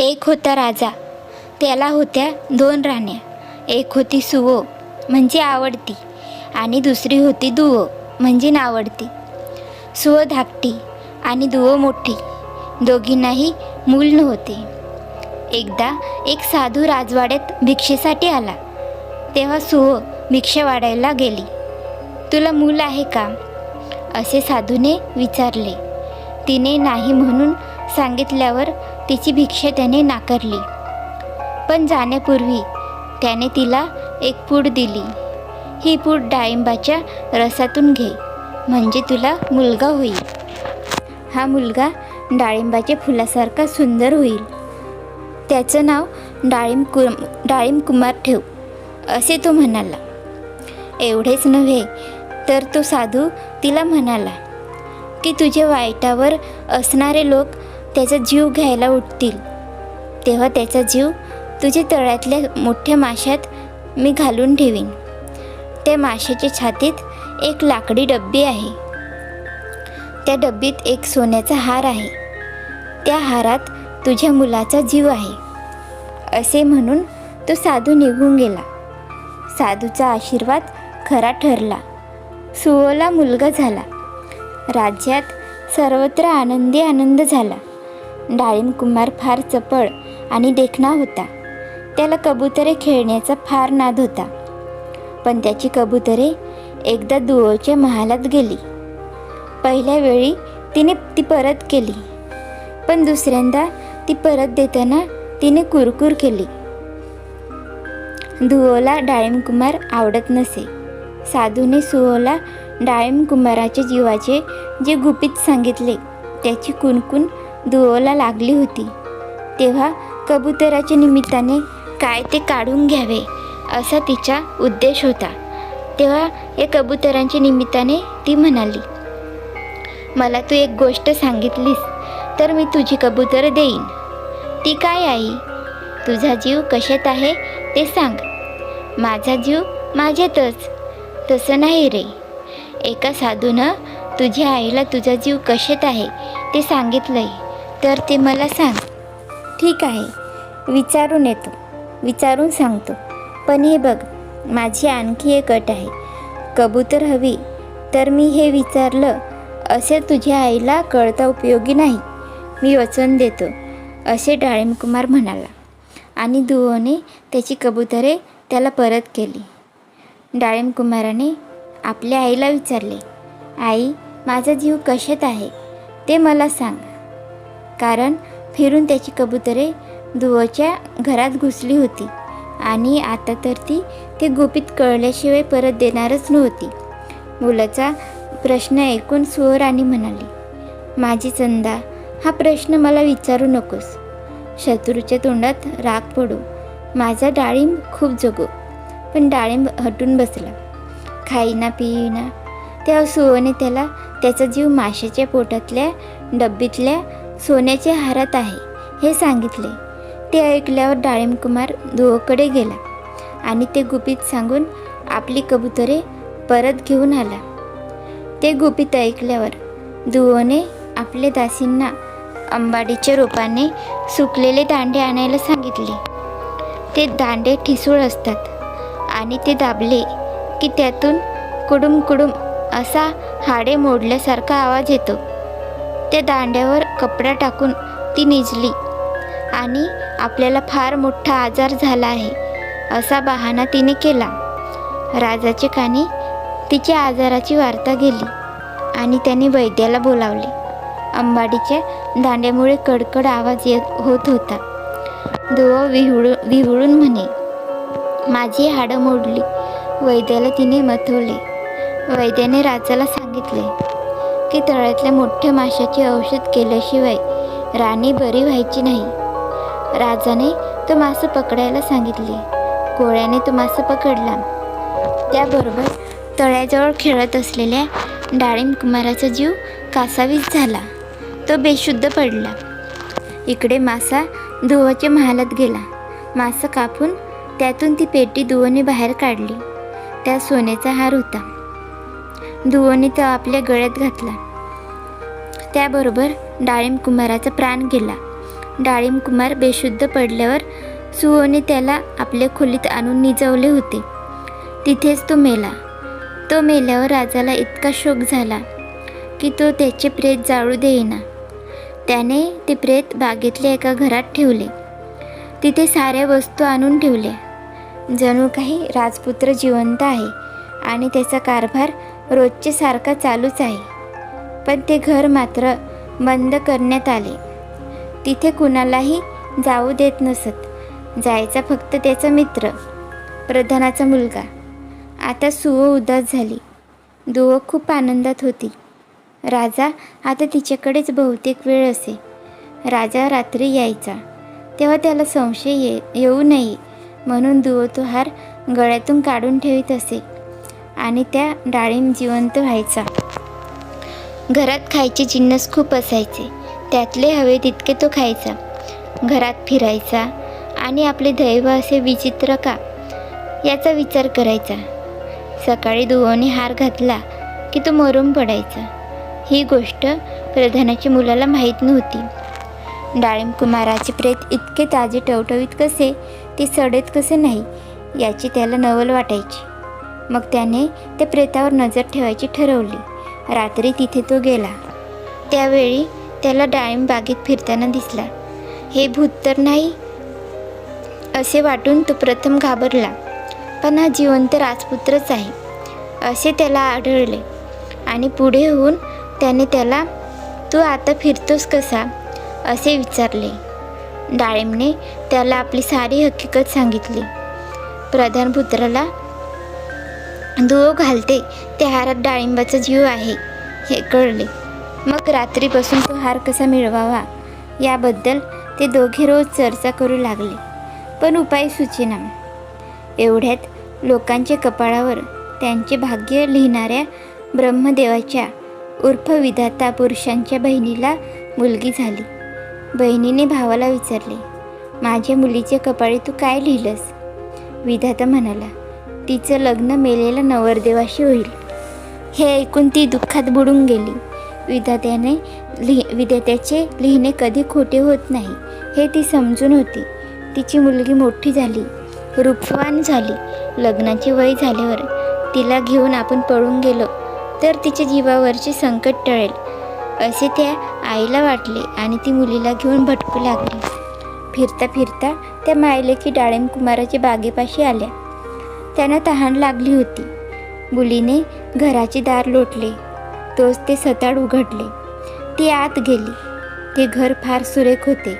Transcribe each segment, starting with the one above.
एक होता राजा त्याला होत्या दोन राण्या. एक होती सुवो म्हणजे आवडती आणि दुसरी होती दुवो म्हणजे नावडती. सुवो धाकटी आणि दुवो मोठी दोघींनाही मूल नव्हते. एकदा एक साधू राजवाड्यात भिक्षेसाठी आला. तेव्हा सुवो भिक्षा वाढायला गेली. तुला मूल आहे का? असे साधूने विचारले. तिने नाही म्हणून सांगितल्यावर तिची भिक्षा त्याने नाकारली. पण जाण्यापूर्वी त्याने तिला एक पूड दिली. ही पूड डाळिंबाच्या रसातून घे म्हणजे तुला मुलगा होईल. हा मुलगा डाळिंबाच्या फुलासारखा सुंदर होईल. त्याचं नाव डाळिंब कु डाळिंब कुमार ठेव असे तो म्हणाला. एवढेच नव्हे तर तो साधू तिला म्हणाला की तुझ्या वाईटावर असणारे लोक त्याचा जीव घ्यायला उठतील. तेव्हा त्याचा जीव तुझ्या तळ्यातल्या मोठ्या माशात मी घालून ठेवीन. त्या माशाच्या छातीत एक लाकडी डब्बी आहे. त्या डब्बीत एक सोन्याचा हार आहे. त्या हारात तुझ्या मुलाचा जीव आहे. असे म्हणून तो साधू निघून गेला. साधूचा आशीर्वाद खरा ठरला. सुवोला मुलगा झाला. राज्यात सर्वत्र आनंदी आनंद झाला. डाळिंब कुमार फार चपळ आणि देखणा होता. त्याला कबुतरे खेळण्याचा फार नाद होता. पण त्याची कबुतरे एकदा दुओच्या महालात गेली. पहिल्या वेळी तिने ती परत केली. पण दुसऱ्यांदा ती परत देताना तिने कुरकुर केली. दुओला डाळिंब कुमार आवडत नसे. साधूने सुओला डाळिंब कुमाराच्या जीवाचे जे गुपित सांगितले त्याची कुणकुण दुओला लागली होती. तेव्हा कबुतराच्या निमित्ताने काय ते काढून घ्यावे असा तिचा उद्देश होता. तेव्हा या कबुतरांच्या निमित्ताने ती म्हणाली मला तू एक गोष्ट सांगितलीस तर मी तुझी कबूतर देईन. ती काय आई? तुझा जीव कशात आहे ते सांग. माझा जीव माझ्यातच. तसं नाही रे. एका साधूनं तुझ्या आईला तुझा जीव कशात आहे ते सांगितलंय. तर ते मला सांग. ठीक आहे. विचारून येतो. विचारून सांगतो. पण हे बघ माझी आणखी एक अट आहे. कबूतर हवी तर मी हे विचारलं असे तुझ्या आईला कळता उपयोगी नाही. मी वचन देतो असे डाळिंबकुमार म्हणाला. आणि धुओने त्याची कबुतरे त्याला परत केली. डाळिंबकुमाराने आपल्या आईला विचारले आई माझा जीव कशात आहे? ते मला सांग. कारण फिरून त्याची कबुतरे धुवच्या घरात घुसली होती. आणि आता तर ती ते गुपित कळल्याशिवाय परत देणारच नव्हती. मुलाचा प्रश्न ऐकून सुवराणी म्हणाली माझी चंदा हा प्रश्न मला विचारू नकोस. शत्रूच्या तोंडात राग पडू. माझा डाळिंब खूप जगो. पण डाळिंब हटून बसला. खाईना पिईना. तेव्हा सुवने त्याला त्याचा जीव माशाच्या पोटातल्या डब्बीतल्या सोन्याच्या हारात आहे हे सांगितले. ते ऐकल्यावर डाळिंब कुमार गेला आणि ते गुपित सांगून आपली कबुतरे परत घेऊन आला. ते गुपित ऐकल्यावर दुओने आपले दासींना अंबाडीच्या रोपाने सुकलेले दांडे आणायला सांगितले. ते दांडे ठिसूळ असतात आणि ते दाबले की त्यातून कुडुम कुडुम असा हाडे मोडल्यासारखा आवाज येतो. त्या दांड्यावर कपडा टाकून ती निजली. आणि आपल्याला फार मोठा आजार झाला आहे असा बहाणा तिने केला. राजाचे कानी तिच्या आजाराची वार्ता गेली आणि त्याने वैद्याला बोलावले. अंबाडीच्या दांड्यामुळे कडकड आवाज येत होत होता. दुवा विहुळू विहुळून म्हणे माझी हाडं मोडली. वैद्याला तिने मथवले. वैद्याने राजाला सांगितले की तळ्यातल्या मोठ्या माशाचे औषध केल्याशिवाय राणी बरी व्हायची नाही. राजाने तो मासं पकडायला सांगितले. कोळ्याने तो मासं पकडला. त्याबरोबर तळ्याजवळ खेळत असलेल्या डाळिंब कुमाराचा जीव कासावीस झाला. तो बेशुद्ध पडला. इकडे मासा धुवाच्या महालात गेला. मासा कापून त्यातून ती पेटी धुवाने बाहेर काढली. त्या सोन्याचा हार होता. धुवोनी तो आपल्या गळ्यात घातला. त्याबरोबर डाळिंब कुमाराचा प्राण गेला. डाळिंब कुमार बेशुद्ध पडल्यावर सुहोने त्याला आपल्या खोलीत आणून निजवले होते. तिथेच तो मेला. तो मेल्यावर राजाला इतका शोक झाला की तो त्याचे प्रेत जाळू देईना. त्याने ते प्रेत बागेतल्या एका घरात ठेवले. तिथे साऱ्या वस्तू आणून ठेवल्या. जणू काही राजपुत्र जिवंत आहे आणि त्याचा कारभार रोजचे सारखा चालूच आहे. पण ते घर मात्र बंद करण्यात आले. तिथे कुणालाही जाऊ देत नसत. जायचा फक्त त्याचा मित्र प्रधानाचा मुलगा. आता सुव उदास झाली. दुओ खूप आनंदात होती. राजा आता तिच्याकडेच बहुतेक वेळ असे. राजा रात्री यायचा. तेव्हा त्याला संशय ये येऊ नये म्हणून दुवो तो हार गळ्यातून काढून ठेवीत असे. आणि त्या डाळिंब जिवंत व्हायचा. घरात खायचे जिन्नस खूप असायचे. त्यातले हवे तितके तो खायचा. घरात फिरायचा आणि आपले दैव असे विचित्र का? याचा विचार करायचा. सकाळी दुवोने हार घातला की तो मरून पडायचा. ही गोष्ट प्रधानाच्या मुलाला माहीत नव्हती. डाळिंब कुमाराचे प्रेत इतके ताजे टवटवीत कसे ते सडेत कसे नाही याची त्याला नवल वाटायची. मग त्याने त्या प्रेतावर नजर ठेवायची ठरवली. रात्री तिथे तो गेला. त्यावेळी त्याला डाळिंब बागेत फिरताना दिसला. हे भूत तर नाही? असे वाटून तो प्रथम घाबरला. पण हा जिवंत राजपुत्रच आहे. असे त्याला आढळले. आणि पुढे होऊन त्याने त्याला तू आता फिरतोस कसा? असे विचारले. डाळिंबने त्याला आपली सारी हकीकत सांगितली. प्रधान पुत्राला दुओ घालते. त्या हारात डाळिंबाचा जीव आहे हे कळले. मग रात्रीपासून तो हार कसा मिळवावा? याबद्दल ते दोघे रोज चर्चा करू लागले पण उपाय सुचेना. एवढ्यात लोकांच्या कपाळावर त्यांचे भाग्य लिहिणाऱ्या ब्रह्मदेवाच्या उर्फ विधाता पुरुषांच्या बहिणीला मुलगी झाली. बहिणीने भावाला विचारले माझ्या मुलीच्या कपाळी तू काय लिहिलंस? विधाता म्हणाला तिचं लग्न मेलेल्या नवरदेवाशी होईल. हे ऐकून ती दुःखात बुडून गेली. विधात्याने लिहि विधात्याचे लिहिणे कधी खोटे होत नाही हे ती समजून होती. तिची मुलगी मोठी झाली रूपवान झाली लग्नाचे वय झाल्यावर तिला घेऊन आपण पळून गेलो तर तिच्या जीवावरचे संकट टळेल असे त्या आईला वाटले आणि ती मुलीला घेऊन भटकू लागली. फिरता फिरता त्या मायलेकी डाळिंब कुमाराच्या बागेपाशी आल्या. त्यानं तहान लागली होती. मुलीने घराचे दार लोटले. तोच ते सताड उघडले. ती आत गेली. ते घर फार सुरेख होते.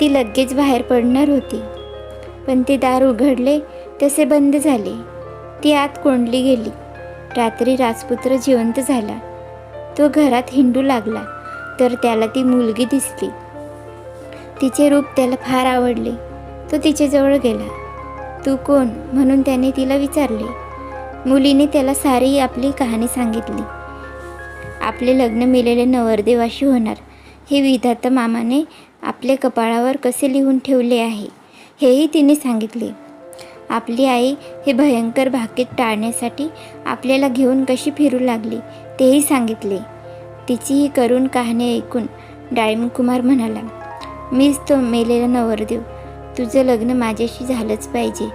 ती लगेच बाहेर पडणार होती. पण ते दार उघडले तसे बंद झाले. ती आत कोंडली गेली. रात्री राजपुत्र जिवंत झाला. तो घरात हिंडू लागला. तर त्याला ती मुलगी दिसली. तिचे रूप त्याला फार आवडले. तो तिच्याजवळ गेला. तू कोण? म्हणून त्याने तिला विचारले. मुलीने त्याला सारी आपली कहाणी सांगितली. आपले लग्न मेलेले नवरदेवाशी होणार. हे विधाता मामाने आपल्या कपाळावर कसे लिहून ठेवले आहे हेही तिने सांगितले. आपली आई हे भयंकर भाकीत टाळण्यासाठी आपल्याला घेऊन कशी फिरू लागली तेही सांगितले. तिची ही करून कहाणी ऐकून डाळिंब कुमार म्हणाला मीच तो मेलेला नवरदेव. तुझं लग्न माझ्याशी झालंच पाहिजे.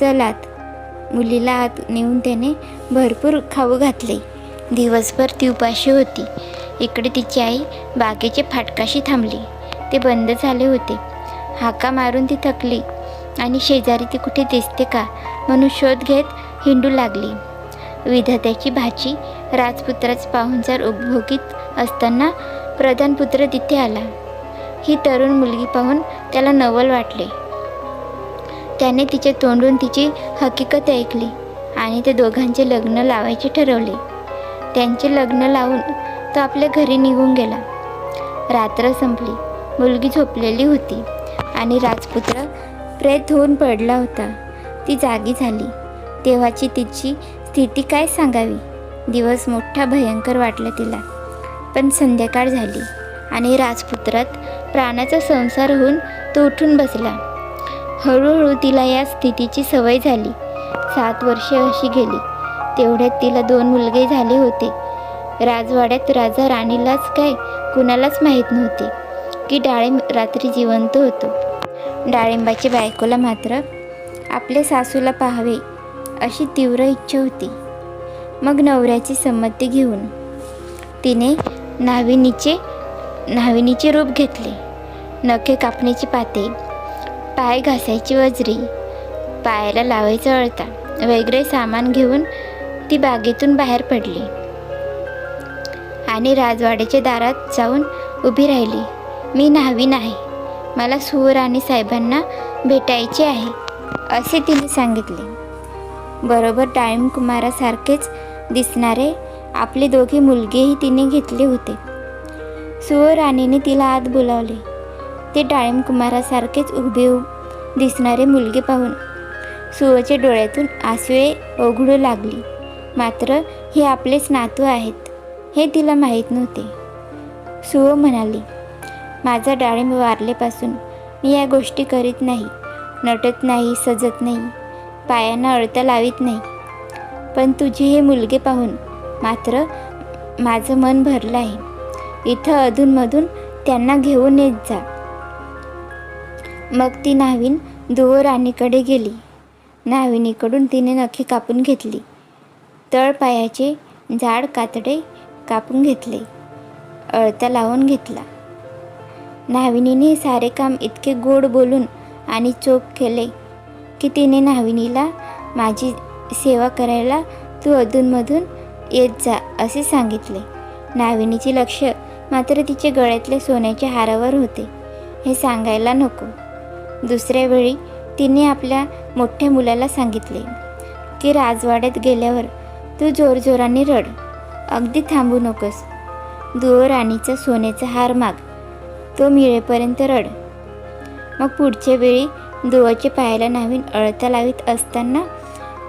चलात आत. मुलीला आत नेऊन त्याने भरपूर खाऊ घातले. दिवसभर ती उपाशी होती. इकडे तिची आई बागेचे फाटकाशी थांबली. ते बंद झाले होते. हाका मारून ती थकली. आणि शेजारी ती कुठे दिसते का? म्हणून शोध घेत हिंडू लागली. विधात्याची भाची राजपुत्राच पाहुणचार उपभोगीत असताना प्रधानपुत्र तिथे आला. ही तरुण मुलगी पाहून त्याला नवल वाटले. त्याने तिचे तोंडून तिची हकीकत ऐकली आणि ते दोघांचे लग्न लावायचे ठरवले. त्यांचे लग्न लावून तो आपल्या घरी निघून गेला. रात्र संपली. मुलगी झोपलेली होती आणि राजपुत्र प्रेत होऊन पडला होता. ती जागी झाली. तेव्हाची तिची स्थिती काय सांगावी? दिवस मोठा भयंकर वाटला तिला. पण संध्याकाळ झाली. आणि राजपुत्रात प्राणाचा संसार होऊन तो उठून बसला. हळूहळू तिला या स्थितीची सवय झाली. सात वर्षे अशी गेली. तेवढ्यात तिला दोन मुलगे झाले होते. राजवाड्यात राजा राणीलाच काय कुणालाच माहीत नव्हते. की डाळिंब रात्री जिवंत होतो. डाळिंबाच्या बायकोला मात्र आपल्या सासूला पाहावे अशी तीव्र इच्छा होती. मग नवऱ्याची संमती घेऊन तिने नाविनीचे न्हाविणीचे रूप घेतले. नखे कापण्याची पाते पाय घासायची वजरी पायाला लावायचा अळता वगैरे सामान घेऊन ती बागेतून बाहेर पडली. आणि राजवाड्याच्या दारात जाऊन उभी राहिली. मी न्हावीन आहे मला सूर आणि साहेबांना भेटायचे आहे असे तिने सांगितले. बरोबर टाईम कुमारासारखेच दिसणारे आपले दोघे मुलगेही तिने घेतले होते. सुवराणीने तिला आत बोलावले. ते डाळिंब कुमारासारखेच उभे दिसणारे मुलगे पाहून सुवच्या डोळ्यातून आसवे ओघडू लागली. मात्र हे आपलेच नातू आहेत हे तिला माहीत नव्हते. सुव म्हणाली माझा डाळिंब वारलेपासून मी या गोष्टी करीत नाही नटत नाही सजत नाही पायांना अळता लावित नाही. पण तुझे हे मुलगे पाहून मात्र माझं मन भरलं आहे. इथं अधूनमधून त्यांना घेऊन येत जा. मग ती नाविन दुवो राणीकडे गेली. नाविनीकडून तिने नखी कापून घेतली. तळपायाचे जाड कातडे कापून घेतले. अळता लावून घेतला. नाविनीने सारे काम इतके गोड बोलून आणि चोख केले की तिने नाविनीला माझी सेवा करायला तू अधूनमधून येत जा असे सांगितले. नाविनीचे लक्ष मात्र तिचे गळ्यातले सोन्याच्या हारावर होते. हे सांगायला नको. दुसऱ्या वेळी तिने आपल्या मोठ्या मुलाला सांगितले की राजवाड्यात गेल्यावर तू जोरजोराने रड. अगदी थांबू नकोस. दुओ राणीचा सोन्याचा हार माग. तो मिळेपर्यंत रड. मग पुढच्या वेळी दुवाचे पायाला नवीन अळता लावित असताना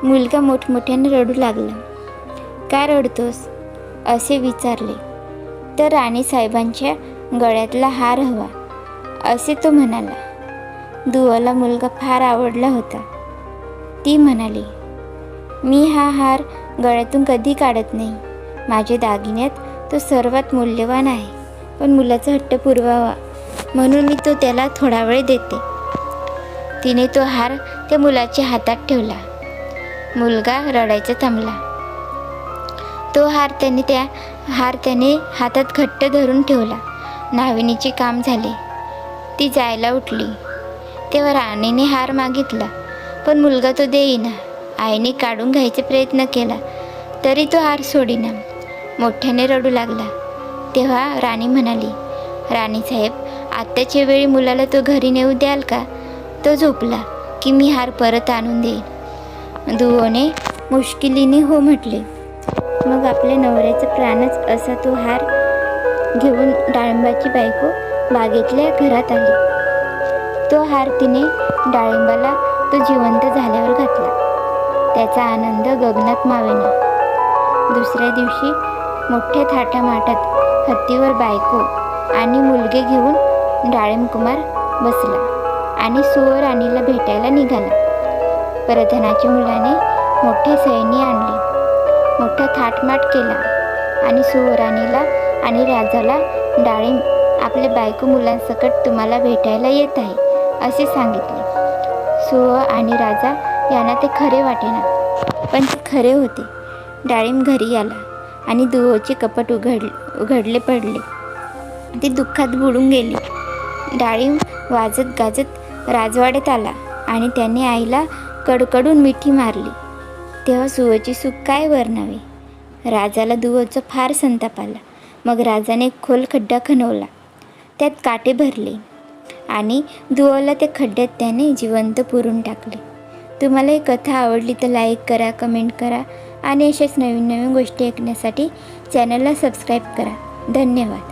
मुलगा मोठमोठ्याने रडू लागला. का रडतोस? असे विचारले. तर राणी साहेबांच्या गळ्यातला हार हवा असे तो म्हणाला. दुवाला मुलगा फार आवडला होता. ती म्हणाली मी हा हार गळ्यातून कधी काढत नाही. माझ्या दागिन्यात तो सर्वात मूल्यवान आहे. पण मुलाचा हट्ट पुरवावा. म्हणून मी तो त्याला थोडा वेळ देते. तिने तो हार त्या मुलाच्या हातात ठेवला. मुलगा रडायचा थांबला. तो हार त्याने त्या हार त्याने हातात घट्ट धरून ठेवला. नाविनीचे काम झाले. ती जायला उठली. तेव्हा राणीने हार मागितला पण मुलगा तो देईना. आईने काढून घ्यायचा प्रयत्न केला तरी तो हार सोडीना. मोठ्याने रडू लागला. तेव्हा राणी म्हणाली राणीसाहेब आत्ताच्या वेळी मुलाला तो घरी नेऊ द्याल का? तो झोपला की मी हार परत आणून देईन. दुओने मुश्किलीने हो म्हटले. मग आपल्या नवऱ्याचा प्राणच असा तो हार घेऊन डाळिंबाची बायको बागेतल्या घरात आली. तो हार तिने डाळिंबाला तो जिवंत झाल्यावर घातला. त्याचा आनंद गगनात मावेना. दुसऱ्या दिवशी मोठ्या थाटामाटात हत्तीवर बायको आणि मुलगे घेऊन डाळिंब कुमार बसला आणि सुवराणीला भेटायला निघाला. प्रधानाच्या मुलाने मोठे सैनी आणले. मोठा थाटमाट केला आणि सुवराणीला आणि राजाला डाळिंब आपले बायको मुलांसकट तुम्हाला भेटायला येत आहे असे सांगितले. सुव आणि राजा यांना ते खरे वाटेना पण ते खरे होते. डाळिंब घरी आला आणि दुहोचे कपट उघड उघडले पडले. ते दुःखात बुडून गेली. डाळिंब वाजत गाजत राजवाड्यात आला आणि त्याने आईला कडकडून मिठी मारली. तेव्हा सुवची सुख काय वर्णावे? राजाला दुवचा फार संताप आला. मग राजाने एक खोल खड्डा खणवला. त्यात काटे भरले. आणि दुवोला त्या खड्ड्यात त्याने जिवंत पुरून टाकले. तुम्हाला ही कथा आवडली तर लाईक करा कमेंट करा आणि अशाच नवीन नवीन गोष्टी ऐकण्यासाठी चॅनलला सबस्क्राईब करा. धन्यवाद.